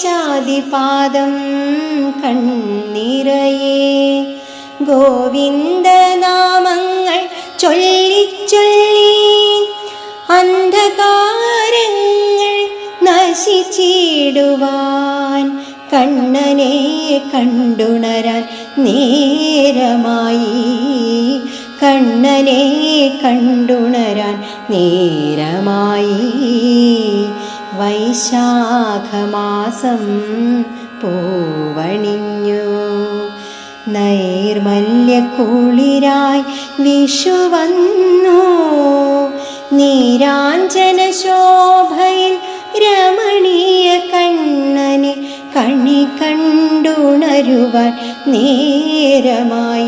കേശാദിപാദം കണ്ണിറയെ. ഗോവിന്ദനാമങ്ങൾ ചൊല്ലിച്ചൊല്ലി അന്ധകാരങ്ങൾ നശിച്ചിടുവാൻ കണ്ണനെ കണ്ടുണരാൻ നേരമായി. കണ്ണനെ കണ്ടുണരാൻ നേരമായി. വൈശാഖമാസം പൂവണിഞ്ഞു. നൈർമല്യക്കുളിരായി വിഷു വന്നു. നീരാഞ്ജന ശോഭയിൽ രമണീയ കണ്ണനെ കണി കണ്ടുണരുവാൻ നേരമായി